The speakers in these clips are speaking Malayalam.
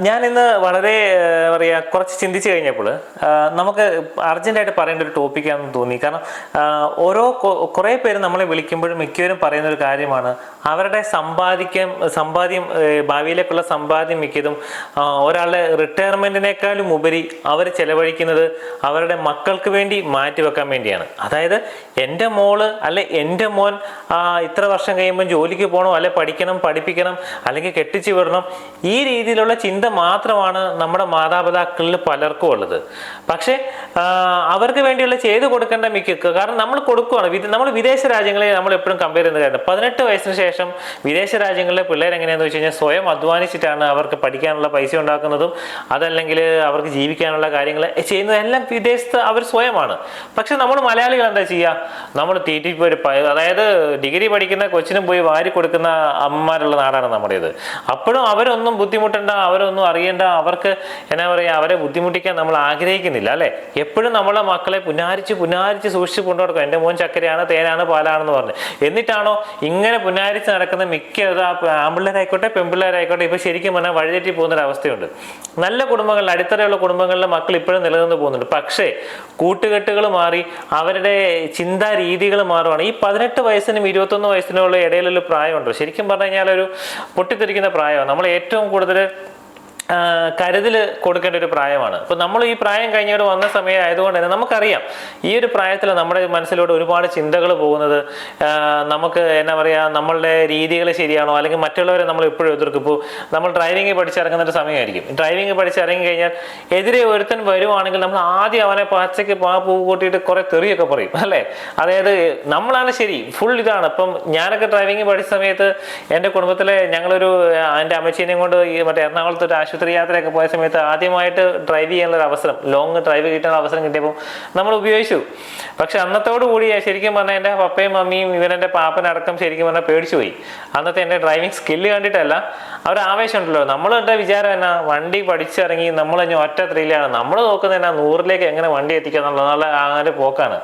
ഞാൻ ഇന്ന് വളരെ പറയുക കുറച്ച് ചിന്തിച്ചു കഴിഞ്ഞപ്പോൾ നമുക്ക് അർജന്റായിട്ട് പറയേണ്ട ഒരു ടോപ്പിക്കാണെന്ന് തോന്നി. കാരണം ഓരോ കുറേ പേര് നമ്മളെ വിളിക്കുമ്പോഴും മിക്കവരും പറയുന്ന ഒരു കാര്യമാണ് അവരുടെ സമ്പാദിക്കാൻ സമ്പാദ്യം ഭാവിയിലേക്കുള്ള സമ്പാദ്യം മിക്കതും ഒരാളുടെ റിട്ടയർമെന്റിനേക്കാളും ഉപരി അവർ ചെലവഴിക്കുന്നത് അവരുടെ മക്കൾക്ക് വേണ്ടി മാറ്റിവെക്കാൻ വേണ്ടിയാണ്. അതായത് എന്റെ മോൾ അല്ലെ എന്റെ മോൻ ഇത്ര വർഷം കഴിയുമ്പോൾ ജോലിക്ക് പോകണം അല്ലെ പഠിക്കണം പഠിപ്പിക്കണം അല്ലെങ്കിൽ കെട്ടിച്ചു വിടണം ഈ രീതിയിലുള്ള ചിന്ത മാത്രമാണ് നമ്മുടെ മാതാപിതാക്കളിൽ പലർക്കും ഉള്ളത്. പക്ഷേ അവർക്ക് വേണ്ടിയുള്ള ചെയ്തു കൊടുക്കേണ്ട മിക്ക കാരണം നമ്മൾ കൊടുക്കുകയാണ് നമ്മൾ വിദേശ രാജ്യങ്ങളെ നമ്മൾ എപ്പോഴും കമ്പയർ ചെയ്യുന്ന കാര്യം പതിനെട്ട് വയസ്സിന് ശേഷം വിദേശ രാജ്യങ്ങളിലെ പിള്ളേർ എങ്ങനെയാണെന്ന് വെച്ച് കഴിഞ്ഞാൽ സ്വയം അധ്വാനിച്ചിട്ടാണ് അവർക്ക് പഠിക്കാനുള്ള പൈസ ഉണ്ടാക്കുന്നതും അതല്ലെങ്കിൽ അവർക്ക് ജീവിക്കാനുള്ള കാര്യങ്ങൾ ചെയ്യുന്നതെല്ലാം വിദേശത്ത് അവർ സ്വയമാണ്. പക്ഷെ നമ്മൾ മലയാളികൾ എന്താ ചെയ്യുക? നമ്മൾ തീറ്റി പോയി അതായത് ഡിഗ്രി പഠിക്കുന്ന കൊച്ചിനും പോയി വാരി കൊടുക്കുന്ന അമ്മമാരുള്ള നാടാണ് നമ്മുടേത്. അപ്പോഴും അവരൊന്നും ബുദ്ധിമുട്ടേണ്ട അവരൊന്നും അറിയേണ്ട അവർക്ക് എന്നാ പറയുക അവരെ ബുദ്ധിമുട്ടിക്കാൻ നമ്മൾ ആഗ്രഹിക്കുന്നില്ല അല്ലേ? എപ്പോഴും നമ്മളെ മക്കളെ പുനാരിച്ച് പുനാരിച്ച് സൂക്ഷിച്ച് കൊണ്ടു കൊടുക്കും എന്റെ മോൻ ചക്കരയാണ് തേനാണ് പാലാണെന്ന് പറഞ്ഞ്. എന്നിട്ടാണോ ഇങ്ങനെ പുനാരിച്ച് നടക്കുന്ന മിക്ക ആമ്പിള്ളേരായിക്കോട്ടെ പെമ്പിള്ളേരായിക്കോട്ടെ ഇപ്പൊ ശരിക്കും പറഞ്ഞാൽ വഴിതെറ്റി പോകുന്ന ഒരു അവസ്ഥയുണ്ട്. നല്ല കുടുംബങ്ങളിൽ അടിത്തറയുള്ള കുടുംബങ്ങളിലെ മക്കൾ ഇപ്പോഴും നിലനിന്ന് പോകുന്നുണ്ട്. പക്ഷേ കൂട്ടുകെട്ടുകൾ മാറി അവരുടെ ചിന്താ രീതികൾ മാറുവാണ്. ഈ പതിനെട്ട് വയസ്സിനും ഇരുപത്തൊന്ന് വയസ്സിനുള്ള ഇടയിലുള്ള പ്രായമുണ്ടോ. ശരിക്കും പറഞ്ഞു കഴിഞ്ഞാൽ ഒരു പൊട്ടിത്തെറിക്കുന്ന പ്രായമാണ്. നമ്മൾ ഏറ്റവും കൂടുതൽ കരുതൽ കൊടുക്കേണ്ട ഒരു പ്രായമാണ്. അപ്പൊ നമ്മൾ ഈ പ്രായം കഴിഞ്ഞോട് വന്ന സമയം ആയതുകൊണ്ട് തന്നെ നമുക്കറിയാം. ഈ ഒരു പ്രായത്തിൽ നമ്മുടെ മനസ്സിലൂടെ ഒരുപാട് ചിന്തകൾ പോകുന്നത് നമുക്ക് എന്നാ പറയാ നമ്മളുടെ രീതികൾ ശരിയാണോ? അല്ലെങ്കിൽ മറ്റുള്ളവരെ നമ്മൾ എപ്പോഴും എതിർക്കും. ഇപ്പോൾ നമ്മൾ ഡ്രൈവിംഗ് പഠിച്ചിറങ്ങുന്ന ഒരു സമയമായിരിക്കും. ഡ്രൈവിംഗ് പഠിച്ചിറങ്ങി കഴിഞ്ഞാൽ എതിരെ ഒരുത്തൻ വരുവാണെങ്കിൽ നമ്മൾ ആദ്യം അവനെ പച്ചയ്ക്ക് പാ പൂ കൂട്ടിയിട്ട് കുറെ തെറിയൊക്കെ പറയും അല്ലേ? അതായത് നമ്മളാണ് ശരി ഫുൾ ഇതാണ്. ഇപ്പം ഞാനൊക്കെ ഡ്രൈവിംഗ് പഠിച്ച സമയത്ത് എന്റെ കുടുംബത്തിലെ ഞങ്ങളൊരു എന്റെ അമ്മച്ചീനെയും കൊണ്ട് ഈ മറ്റേ എറണാകുളത്ത് ഒരു ആശുപത്രി യാത്രയൊക്കെ പോയ സമയത്ത് ആദ്യമായിട്ട് ഡ്രൈവ് ചെയ്യാനുള്ള ഒരു അവസരം ലോങ് ഡ്രൈവ് കിട്ടാനുള്ള അവസരം കിട്ടിയപ്പോൾ നമ്മൾ ഉപയോഗിച്ചു. പക്ഷെ അന്നത്തോടുകൂടി ശരിക്കും പറഞ്ഞാൽ എന്റെ പപ്പയും മമ്മിയും ഇവനെന്റെ പാപ്പനടക്കം ശരിക്കും പറഞ്ഞാൽ പേടിച്ചു പോയി. അന്നത്തെ എന്റെ ഡ്രൈവിംഗ് സ്കില്ല് കണ്ടിട്ടല്ല അവർ ആവേശമുണ്ടല്ലോ. നമ്മളുടെ വിചാരം എന്നാ വണ്ടി പഠിച്ചിറങ്ങി നമ്മൾ ഒറ്റ ത്രീലാണ് നമ്മൾ നോക്കുന്നത് നൂറിലേക്ക് എങ്ങനെ വണ്ടി എത്തിക്കുക എന്നുള്ള ഒരു പോക്കാണ്.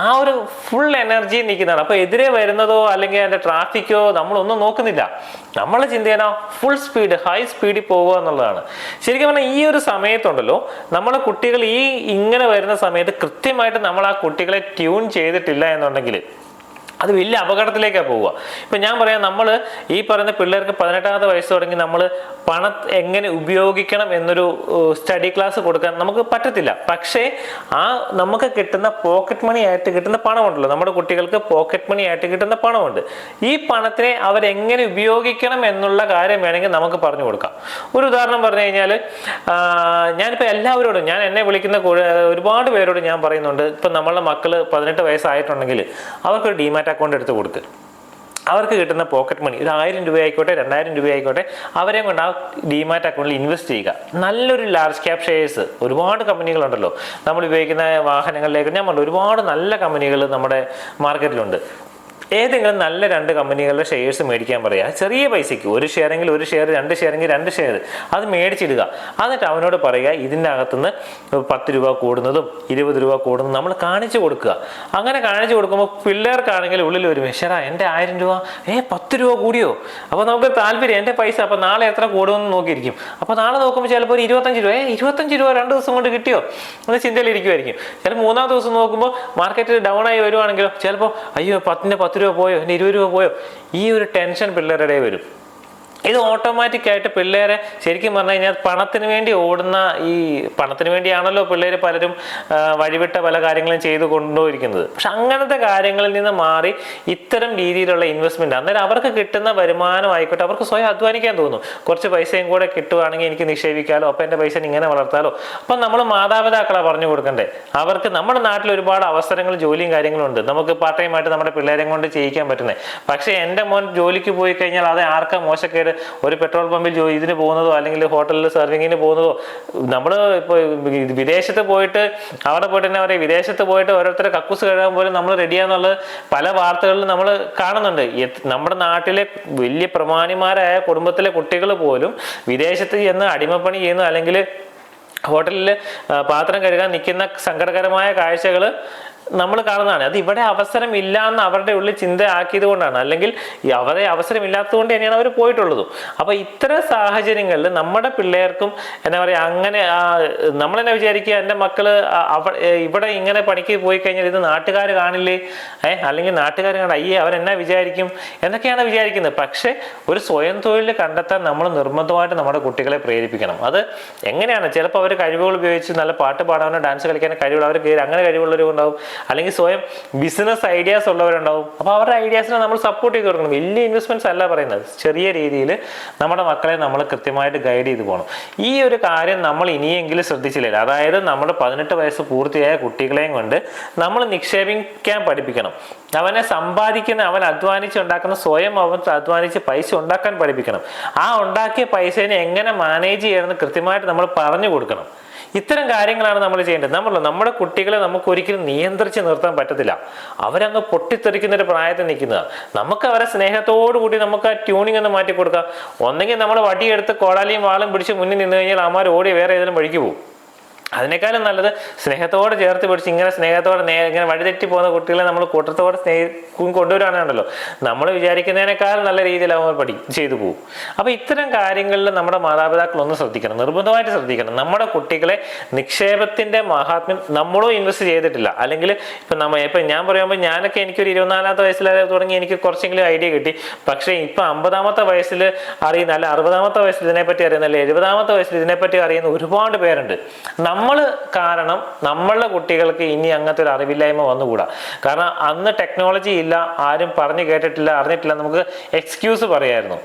ആ ഒരു ഫുൾ എനർജി നിൽക്കുന്നതാണ്. അപ്പോൾ എതിരെ വരുന്നതോ അല്ലെങ്കിൽ അതിന്റെ ട്രാഫിക്കോ നമ്മളൊന്നും നോക്കുന്നില്ല. നമ്മളെ ചിന്തേന ഫുൾ സ്പീഡ് ഹൈ സ്പീഡിൽ പോകുക എന്നുള്ളതാണ്. ശരിക്കും പറഞ്ഞാൽ ഈ ഒരു സമയത്തുണ്ടല്ലോ നമ്മളെ കുട്ടികൾ ഈ ഇങ്ങനെ വരുന്ന സമയത്ത് കൃത്യമായിട്ട് നമ്മൾ ആ കുട്ടികളെ ട്യൂൺ ചെയ്തിട്ടില്ല എന്നുണ്ടെങ്കിൽ അത് വലിയ അപകടത്തിലേക്കാണ് പോവുക. ഇപ്പം ഞാൻ പറയാം നമ്മൾ ഈ പറയുന്ന പിള്ളേർക്ക് പതിനെട്ടാമത്തെ വയസ്സ് തുടങ്ങി നമ്മൾ പണം എങ്ങനെ ഉപയോഗിക്കണം എന്നൊരു സ്റ്റഡി ക്ലാസ് കൊടുക്കാൻ നമുക്ക് പറ്റത്തില്ല. പക്ഷേ ആ നമുക്ക് കിട്ടുന്ന പോക്കറ്റ് മണി ആയിട്ട് കിട്ടുന്ന പണമുണ്ടല്ലോ. നമ്മുടെ കുട്ടികൾക്ക് പോക്കറ്റ് മണി ആയിട്ട് കിട്ടുന്ന പണമുണ്ട്. ഈ പണത്തിനെ അവരെങ്ങനെ ഉപയോഗിക്കണം എന്നുള്ള കാര്യം വേണമെങ്കിൽ നമുക്ക് പറഞ്ഞു കൊടുക്കാം. ഒരു ഉദാഹരണം പറഞ്ഞു കഴിഞ്ഞാൽ ഞാനിപ്പോൾ എല്ലാവരോടും ഞാൻ എന്നെ വിളിക്കുന്ന ഒരുപാട് പേരോട് ഞാൻ പറയുന്നുണ്ട്. ഇപ്പം നമ്മളുടെ മക്കൾ പതിനെട്ട് വയസ്സായിട്ടുണ്ടെങ്കിൽ അവർക്കൊരു ഡിമാറ്റ് അക്കൗണ്ട് എടുത്ത് കൊടുക്കുക അവർക്ക് കിട്ടുന്ന പോക്കറ്റ് മണി ഒരു ആയിരം രൂപ ആയിക്കോട്ടെ രണ്ടായിരം രൂപ ആയിക്കോട്ടെ അവരെ കൊണ്ട് ആ ഡിമാറ്റ് അക്കൗണ്ടിൽ ഇൻവെസ്റ്റ് ചെയ്യുക. നല്ലൊരു ലാർജ് ക്യാപ് ഷെയർസ് ഒരുപാട് കമ്പനികളുണ്ടല്ലോ. നമ്മൾ ഉപയോഗിക്കുന്ന വാഹനങ്ങളിലേക്ക് ഞാൻ പറഞ്ഞു ഒരുപാട് നല്ല കമ്പനികൾ നമ്മുടെ മാർക്കറ്റിലുണ്ട് ഏതെങ്കിലും നല്ല രണ്ട് കമ്പനികളുടെ ഷെയർസ് മേടിക്കാൻ പറയുക ചെറിയ പൈസയ്ക്ക്. ഒരു ഷെയറെങ്കിൽ ഒരു ഷെയർ രണ്ട് ഷെയറെങ്കിൽ രണ്ട് ഷെയർ അത് മേടിച്ചിടുക. എന്നിട്ട് അവനോട് പറയുക ഇതിന്റെ അകത്തുനിന്ന് പത്ത് രൂപ കൂടുന്നതും ഇരുപത് രൂപ കൂടുന്നതും നമ്മൾ കാണിച്ചു കൊടുക്കുക. അങ്ങനെ കാണിച്ചു കൊടുക്കുമ്പോൾ പിള്ളേർക്കാണെങ്കിൽ ഉള്ളിൽ ഒരു മെഷറാ എന്റെ ആയിരം രൂപ? ഏ പത്ത് രൂപ കൂടിയോ? അപ്പോൾ നമുക്ക് താല്പര്യം എന്റെ പൈസ അപ്പോൾ നാളെ എത്ര കൂടുമെന്ന് നോക്കിയിരിക്കും. അപ്പോൾ നാളെ നോക്കുമ്പോൾ ചിലപ്പോൾ ഒരു ഇരുപത്തഞ്ച് രൂപ ഏ ഇരുപത്തഞ്ച് രൂപ രണ്ട് ദിവസം കൊണ്ട് കിട്ടിയോ? എന്ന ചിന്തയിലിരിക്കുമായിരിക്കും ചിലപ്പോൾ മൂന്നാം ദിവസം നോക്കുമ്പോൾ മാർക്കറ്റിൽ ഡൗൺ ആയി വരുവാണെങ്കിലോ ചിലപ്പോൾ അയ്യോ പത്തിന്റെ പത്ത് രൂപ പോയോ ഇനി ഇരുപത് രൂപ പോയോ? ഈ ഒരു ടെൻഷൻ പിള്ളേരുടെ വരും. ഇത് ഓട്ടോമാറ്റിക് ആയിട്ട് പിള്ളേരെ ശരിക്കും പറഞ്ഞു കഴിഞ്ഞാൽ പണത്തിന് വേണ്ടി ഓടുന്ന ഈ പണത്തിന് വേണ്ടിയാണല്ലോ പിള്ളേർ പലരും വഴിവിട്ട പല കാര്യങ്ങളും ചെയ്തു കൊണ്ടുപോയിരിക്കുന്നത്. പക്ഷെ അങ്ങനത്തെ കാര്യങ്ങളിൽ നിന്ന് മാറി ഇത്തരം രീതിയിലുള്ള ഇൻവെസ്റ്റ്മെന്റ് അന്നേരം അവർക്ക് കിട്ടുന്ന വരുമാനം ആയിക്കോട്ടെ അവർക്ക് സ്വയം അധ്വാനിക്കാൻ തോന്നും. കുറച്ച് പൈസയും കൂടെ കിട്ടുവാണെങ്കിൽ എനിക്ക് നിക്ഷേപിക്കാലോ അപ്പം എന്റെ പൈസ ഇങ്ങനെ വളർത്താലോ. അപ്പം നമ്മൾ മാതാപിതാക്കളെ പറഞ്ഞു കൊടുക്കണ്ടേ. അവർക്ക് നമ്മുടെ നാട്ടിൽ ഒരുപാട് അവസരങ്ങൾ ജോലിയും കാര്യങ്ങളും ഉണ്ട് നമുക്ക് പാർട്ട് ടൈം ആയിട്ട് നമ്മുടെ പിള്ളേരെയും കൊണ്ട് ചെയ്യിക്കാൻ പറ്റുന്നത് പക്ഷേ എന്റെ മോൻ ജോലിക്ക് പോയി കഴിഞ്ഞാൽ അത് ആർക്കാ മോശക്കേട്? ഒരു പെട്രോൾ പമ്പിൽ ഇതിന് പോകുന്നതോ അല്ലെങ്കിൽ ഹോട്ടലിൽ സർവിങ്ങിന് പോകുന്നതോ നമ്മൾ ഇപ്പോൾ വിദേശത്ത് പോയിട്ട് അവിടെ പോയിട്ട് തന്നെ പറയാം വിദേശത്ത് പോയിട്ട് ഓരോരുത്തരെ കക്കൂസ് കഴുകാൻ പോലും നമ്മൾ റെഡിയാന്നുള്ളത് പല വാർത്തകളിലും നമ്മൾ കാണുന്നുണ്ട്. നമ്മുടെ നാട്ടിലെ വലിയ പ്രമാണിമാരായ കുടുംബത്തിലെ കുട്ടികൾ പോലും വിദേശത്ത് ചെന്ന് അടിമപ്പണി ചെയ്യുന്നു അല്ലെങ്കിൽ ഹോട്ടലിൽ പാത്രം കഴുകാൻ നിൽക്കുന്ന സങ്കടകരമായ കാഴ്ചകൾ നമ്മൾ കാണുന്നതാണ്. അത് ഇവിടെ അവസരം ഇല്ല എന്ന് അവരുടെ ഉള്ളിൽ ചിന്ത ആക്കിയത് കൊണ്ടാണ്. അല്ലെങ്കിൽ അവരെ അവസരം ഇല്ലാത്തത് കൊണ്ട് തന്നെയാണ് അവർ പോയിട്ടുള്ളതും. അപ്പോൾ ഇത്തരം സാഹചര്യങ്ങളിൽ നമ്മുടെ പിള്ളേർക്കും എന്താ പറയുക അങ്ങനെ നമ്മൾ തന്നെ വിചാരിക്കുക എന്റെ മക്കൾ ഇവിടെ ഇങ്ങനെ പണിക്ക് പോയി കഴിഞ്ഞാൽ ഇത് നാട്ടുകാർ കാണില്ലേ? ഏഹ് അല്ലെങ്കിൽ നാട്ടുകാർ കാണാൻ അയ്യേ അവരെന്നാ വിചാരിക്കും? എന്നൊക്കെയാണ് വിചാരിക്കുന്നത്. പക്ഷേ ഒരു സ്വയം തൊഴിൽ കണ്ടെത്താൻ നമ്മൾ നിർബന്ധമായിട്ട് നമ്മുടെ കുട്ടികളെ പ്രേരിപ്പിക്കണം. അത് എങ്ങനെയാണ്? ചിലപ്പോൾ അവർ കഴിവുകൾ ഉപയോഗിച്ച് നല്ല പാട്ട് പാടാനോ ഡാൻസ് കളിക്കാനോ കഴിവുകൾ അവർ അങ്ങനെ കഴിവുള്ളവരും ഉണ്ടാവും അല്ലെങ്കിൽ സ്വയം ബിസിനസ് ഐഡിയാസ് ഉള്ളവരുണ്ടാവും. അപ്പോൾ അവരുടെ ഐഡിയാസിനെ നമ്മൾ സപ്പോർട്ട് ചെയ്ത് കൊടുക്കണം. വലിയ ഇൻവെസ്റ്റ്മെന്റ്സ് അല്ല പറയുന്നത്. ചെറിയ രീതിയിൽ നമ്മുടെ മക്കളെ നമ്മൾ കൃത്യമായിട്ട് ഗൈഡ് ചെയ്ത് പോകണം. ഈ ഒരു കാര്യം നമ്മൾ ഇനിയെങ്കിലും ശ്രദ്ധിച്ചില്ല അതായത് നമ്മുടെ പതിനെട്ട് വയസ്സ് പൂർത്തിയായ കുട്ടികളെയും കൊണ്ട് നമ്മൾ നിക്ഷേപിക്കാൻ പഠിപ്പിക്കണം. അവനെ സമ്പാദിക്കുന്ന അവൻ അധ്വാനിച്ച് ഉണ്ടാക്കുന്ന സ്വയം അവൻ അധ്വാനിച്ച് പൈസ ഉണ്ടാക്കാൻ പഠിപ്പിക്കണം. ആ ഉണ്ടാക്കിയ പൈസേനെ എങ്ങനെ മാനേജ് ചെയ്യണമെന്ന് കൃത്യമായിട്ട് നമ്മൾ പറഞ്ഞു കൊടുക്കണം. ഇത്തരം കാര്യങ്ങളാണ് നമ്മൾ ചെയ്യേണ്ടത്. നമ്മൾ നമ്മുടെ കുട്ടികളെ നമുക്ക് ഒരിക്കലും നിയന്ത്രിച്ച് നിർത്താൻ പറ്റത്തില്ല. അവരങ്ങ് പൊട്ടിത്തെറിക്കുന്ന ഒരു പ്രായത്തിൽ നിൽക്കുന്നത് നമുക്ക് അവരെ സ്നേഹത്തോടു കൂടി നമുക്ക് ആ ട്യൂണിംഗ് ഒന്ന് മാറ്റി കൊടുക്കാം ഒന്നെങ്കിൽ നമ്മൾ വടിയെടുത്ത് കോടാലിയും വാളും പിടിച്ച് മുന്നിൽ നിന്ന് കഴിഞ്ഞാൽ അമാർ ഓടി വേറെ ഏതെങ്കിലും വഴിക്ക് പോകും. അതിനേക്കാളും നല്ലത് സ്നേഹത്തോടെ ചേർത്ത് പിടിച്ച് ഇങ്ങനെ സ്നേഹത്തോടെ നേ ഇങ്ങനെ വഴിതെറ്റി പോകുന്ന കുട്ടികളെ നമ്മൾ കൂട്ടത്തോടെ സ്നേഹിക്കും കൊണ്ടുവരാനാണല്ലോ നമ്മൾ വിചാരിക്കുന്നതിനേക്കാൾ നല്ല രീതിയിൽ അവർ പഠി ചെയ്തു പോകും അപ്പോൾ ഇത്തരം കാര്യങ്ങളിൽ നമ്മുടെ മാതാപിതാക്കൾ ഒന്ന് ശ്രദ്ധിക്കണം. നിർബന്ധമായിട്ട് ശ്രദ്ധിക്കണം. നമ്മുടെ കുട്ടികളെ നിക്ഷേപത്തിന്റെ മഹാത്മ്യം നമ്മളും ഇൻവെസ്റ്റ് ചെയ്തിട്ടില്ല. അല്ലെങ്കിൽ ഇപ്പം നമ്മ ഇപ്പം ഞാൻ പറയുമ്പോൾ ഞാനൊക്കെ എനിക്കൊരു ഇരുപത്തിനാലാമത്തെ വയസ്സിൽ തുടങ്ങി എനിക്ക് കുറച്ചെങ്കിലും ഐഡിയ കിട്ടി. പക്ഷേ ഇപ്പം അമ്പതാമത്തെ വയസ്സിൽ അറിയുന്ന അല്ല അറുപതാമത്തെ വയസ്സിൽ ഇതിനെപ്പറ്റി അറിയുന്ന അല്ലെ എഴുപതാമത്തെ വയസ്സിൽ ഇതിനെപ്പറ്റി അറിയുന്ന ഒരുപാട് പേരുണ്ട്. നമ്മൾ കാരണം നമ്മളുടെ കുട്ടികൾക്ക് ഇനി അങ്ങനത്തെ ഒരു അറിവില്ലായ്മ വന്നുകൂടാ. കാരണം അന്ന് ടെക്നോളജി ഇല്ല ആരും പറഞ്ഞു കേട്ടിട്ടില്ല അറിഞ്ഞിട്ടില്ല നമുക്ക് എക്സ്ക്യൂസ് പറയായിരുന്നു.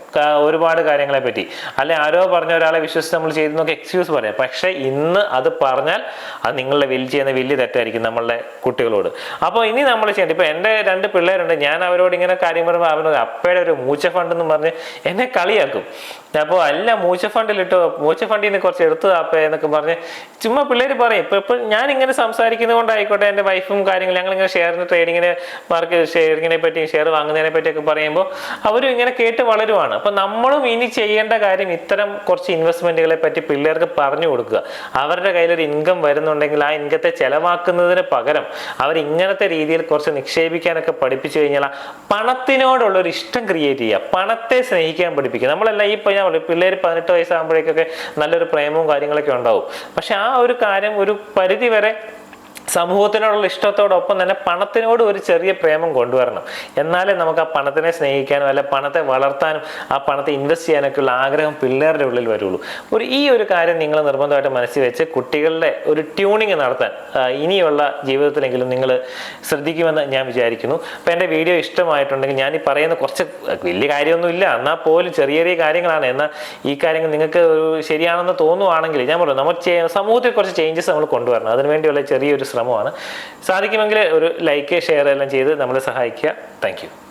ഒരുപാട് കാര്യങ്ങളെ പറ്റി. അല്ലെ ആരോ പറഞ്ഞ ഒരാളെ വിശ്വസിച്ച് നമ്മൾ ചെയ്തു നോക്കി എക്സ്ക്യൂസ് പറയാം. പക്ഷേ ഇന്ന് അത് പറഞ്ഞാൽ അത് നിങ്ങളുടെ വലിയ ചെയ്യുന്ന വലിയ തെറ്റായിരിക്കും നമ്മളുടെ കുട്ടികളോട്. അപ്പോൾ ഇനി നമ്മൾ ചെയ്യേണ്ടത് ഇപ്പൊ എന്റെ രണ്ട് പിള്ളേരുണ്ട് ഞാൻ അവരോട് ഇങ്ങനെ കാര്യം പറയുമ്പോൾ അവരോട് അപ്പയുടെ ഒരു മൂച്ച ഫണ്ട് എന്ന് പറഞ്ഞ് എന്നെ കളിയാക്കും. അപ്പോൾ അല്ല മൂച്ച ഫണ്ടിലിട്ടോ മൂച്ച ഫണ്ടിൽ നിന്ന് കുറച്ച് എടുത്തു അപ്പേ എന്നൊക്കെ പറഞ്ഞ് ചുമ്മാ പിള്ളേർ പറയും ഇപ്പൊ ഇപ്പൊ ഞാൻ ഇങ്ങനെ സംസാരിക്കുന്നത് കൊണ്ടായിക്കോട്ടെ എന്റെ വൈഫും കാര്യങ്ങളും ഞങ്ങൾ ഇങ്ങനെ ഷെയറിന് ട്രേഡിങ്ങിനെ മാർക്കറ്റ് ഷെയറിങ്ങിനെ പറ്റി ഷെയർ വാങ്ങുന്നതിനെ പറ്റിയൊക്കെ പറയുമ്പോൾ അവരും ഇങ്ങനെ കേട്ട് വളരുവാണ്. അപ്പൊ നമ്മളും ഇനി ചെയ്യേണ്ട കാര്യം ഇത്തരം കുറച്ച് ഇൻവെസ്റ്റ്മെന്റുകളെ പറ്റി പിള്ളേർക്ക് പറഞ്ഞു കൊടുക്കുക. അവരുടെ കയ്യിലൊരു ഇൻകം വരുന്നുണ്ടെങ്കിൽ ആ ഇൻകത്തെ ചെലവാക്കുന്നതിന് പകരം അവർ ഇങ്ങനത്തെ രീതിയിൽ കുറച്ച് നിക്ഷേപിക്കാനൊക്കെ പഠിപ്പിച്ചു കഴിഞ്ഞാൽ പണത്തിനോടുള്ള ഒരു ഇഷ്ടം ക്രിയേറ്റ് ചെയ്യുക പണത്തെ സ്നേഹിക്കാൻ പഠിപ്പിക്കുക. നമ്മളെല്ലാം ഈ പിള്ളേർ പതിനെട്ട് വയസ്സാകുമ്പോഴേക്കൊക്കെ നല്ലൊരു പ്രേമവും കാര്യങ്ങളൊക്കെ ഉണ്ടാവും. പക്ഷെ ആ ഒരു കാര്യം ഒരു പരിധി വരെ സമൂഹത്തിനോടുള്ള ഇഷ്ടത്തോടൊപ്പം തന്നെ പണത്തിനോട് ഒരു ചെറിയ പ്രേമം കൊണ്ടുവരണം. എന്നാലേ നമുക്ക് ആ പണത്തിനെ സ്നേഹിക്കാനും അല്ലെ പണത്തെ വളർത്താനും ആ പണത്തെ ഇൻവെസ്റ്റ് ചെയ്യാനൊക്കെ ഉള്ള ആഗ്രഹം പിള്ളേരുടെ ഉള്ളിൽ വരുള്ളൂ. ഒരു ഈ ഒരു കാര്യം നിങ്ങൾ നിർബന്ധമായിട്ട് മനസ്സിൽ വെച്ച് കുട്ടികളുടെ ഒരു ട്യൂണിങ് നടത്താൻ ഇനിയുള്ള ജീവിതത്തിലെങ്കിലും നിങ്ങൾ ശ്രദ്ധിക്കുമെന്ന് ഞാൻ വിചാരിക്കുന്നു. അപ്പോൾ എന്റെ വീഡിയോ ഇഷ്ടമായിട്ടുണ്ടെങ്കിൽ ഞാൻ ഈ പറയുന്ന കുറച്ച് വലിയ കാര്യമൊന്നുമില്ല. എന്നാൽ പോലും ചെറിയ ചെറിയ കാര്യങ്ങളാണ്. എന്നാൽ ഈ കാര്യങ്ങൾ നിങ്ങൾക്ക് ഒരു ശരിയാണെന്ന് തോന്നുവാണെങ്കിൽ ഞാൻ പറഞ്ഞു നമ്മൾ സമൂഹത്തിൽ കുറച്ച് ചേഞ്ചസ് നമ്മൾ കൊണ്ടുവരണം. അതിനുവേണ്ടിയുള്ള ചെറിയൊരു ശ്രമമാണ്. സാധിക്കുമെങ്കിൽ ഒരു ലൈക്ക് ഷെയർ എല്ലാം ചെയ്ത് നമ്മളെ സഹായിക്കുക. താങ്ക്